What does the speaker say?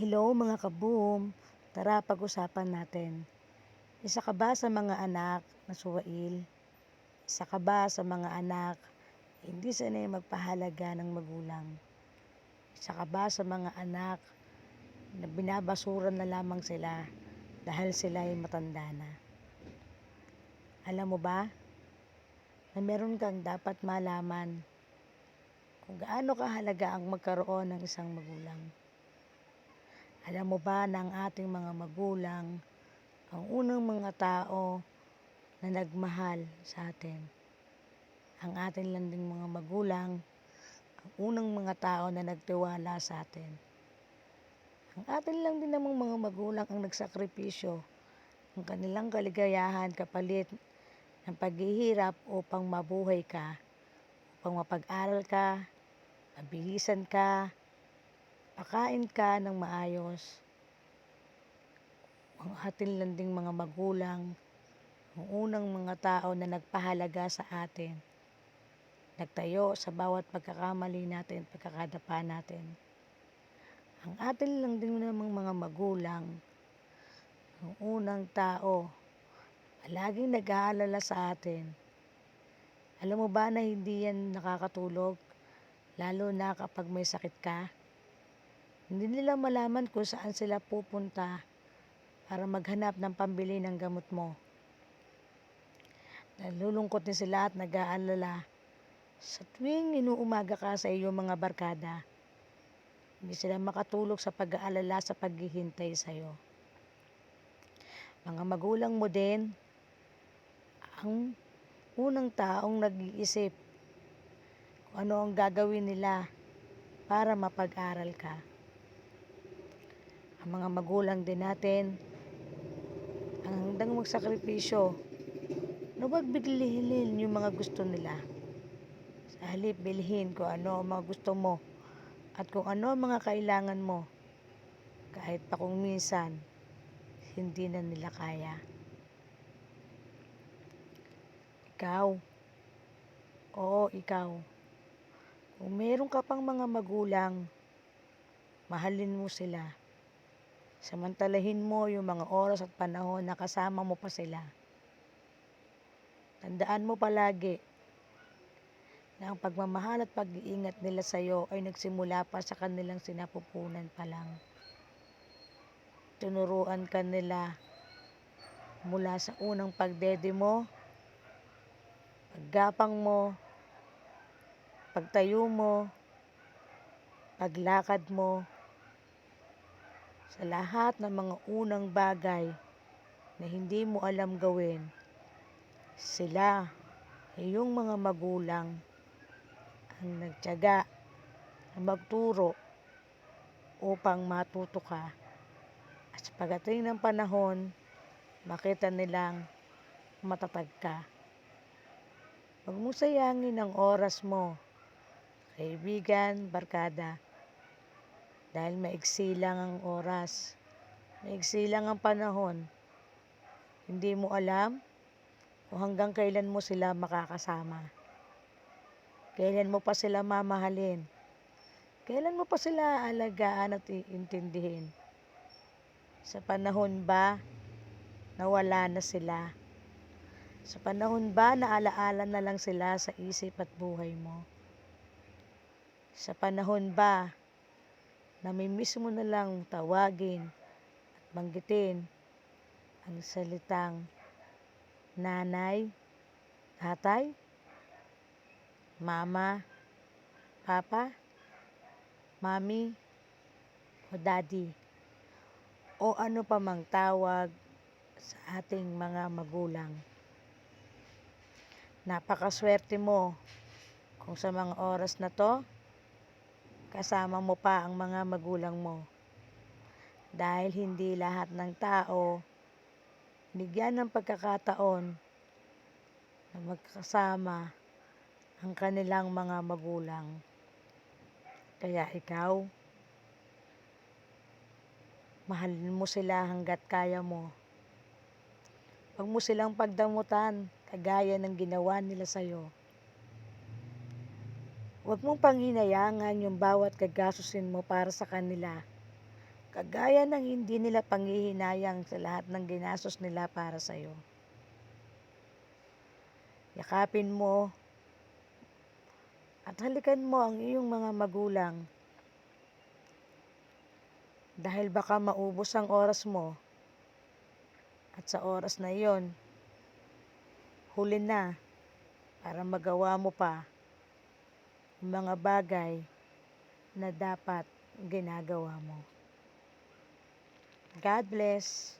Hello mga kaboom, tara pag-usapan natin. Isa ka ba sa mga anak na suwail? Isa ka ba sa mga anak hindi sanay magpahalaga ng magulang? Isa ka ba sa mga anak na binabasuran na lamang sila dahil sila ay matanda na? Alam mo ba na meron kang dapat malaman kung gaano kahalaga ang magkaroon ng isang magulang? Alam mo ba na ang ating mga magulang ang unang mga tao na nagmahal sa atin? Ang ating lang ding mga magulang ang unang mga tao na nagtiwala sa atin. Ang atin lang din namang mga magulang ang nagsakripisyo ng kanilang kaligayahan kapalit ng paghihirap upang mabuhay ka, upang mapag-aral ka, mabihisan ka, pakain ka ng maayos. Ang atin lang ding mga magulang, ang unang mga tao na nagpahalaga sa atin. Nagtayo sa bawat pagkakamali natin, pagkakadapa natin. Ang atin lang din namang mga magulang, ang unang tao, laging nag-aalala sa atin. Alam mo ba na hindi yan nakakatulog, lalo na kapag may sakit ka? Hindi nila malaman kung saan sila pupunta para maghanap ng pambili ng gamot mo. Nalulungkot din sila at nag-aalala sa tuwing inuumaga ka sa iyong mga barkada. Hindi sila makatulog sa pag-aalala sa paghihintay sa iyo. Mga magulang mo din ang unang taong nag-iisip kung ano ang gagawin nila para mapag-aral ka. Ang mga magulang din natin ang handang magsakripisyo na huwag biglihilin yung mga gusto nila. Sa halip bilhin kung ano ang mga gusto mo at kung ano ang mga kailangan mo kahit pa kung minsan hindi na nila kaya. Ikaw, oo ikaw, kung meron ka pang mga magulang, mahalin mo sila. Samantalahin mo yung mga oras at panahon na kasama mo pa sila. Tandaan mo palagi na ang pagmamahal at pag-iingat nila sa iyo ay nagsimula pa sa kanilang sinapupunan pa lang. Tinuruan ka nila mula sa unang pagdede mo, paggapang mo, pagtayo mo, paglakad mo, sa lahat ng mga unang bagay na hindi mo alam gawin, sila, iyong mga magulang, ang nagtyaga na magturo upang matuto ka. At sa pagdating ng panahon, makita nilang matatag ka. Huwag mo sayangin ang oras mo, kaibigan, barkada, dahil maiksi lang ang oras, maiksi lang ang panahon. Hindi mo alam kung hanggang kailan mo sila makakasama. Kailan mo pa sila mamahalin. Kailan mo pa sila alagaan at iintindihin. Sa panahon ba na wala na sila? Sa panahon ba na alaala na lang sila sa isip at buhay mo? Sa panahon ba na may mismo na lang tawagin at banggitin ang salitang nanay, tatay, mama, papa, mami, o daddy, o ano pa mang tawag sa ating mga magulang. Napakaswerte mo kung sa mga oras na to, kasama mo pa ang mga magulang mo. Dahil hindi lahat ng tao bigyan ng pagkakataon na magkasama ang kanilang mga magulang. Kaya ikaw, mahalin mo sila hanggat kaya mo. Huwag mo silang pagdamutan kagaya ng ginawa nila sa'yo. Huwag mong panginayangan yung bawat gagastusin mo para sa kanila. Kagaya ng hindi nila panghihinayang sa lahat ng ginastos nila para sa'yo. Yakapin mo at halikan mo ang iyong mga magulang. Dahil baka maubos ang oras mo at sa oras na iyon, huli na para magawa mo pa mga bagay na dapat ginagawa mo. God bless.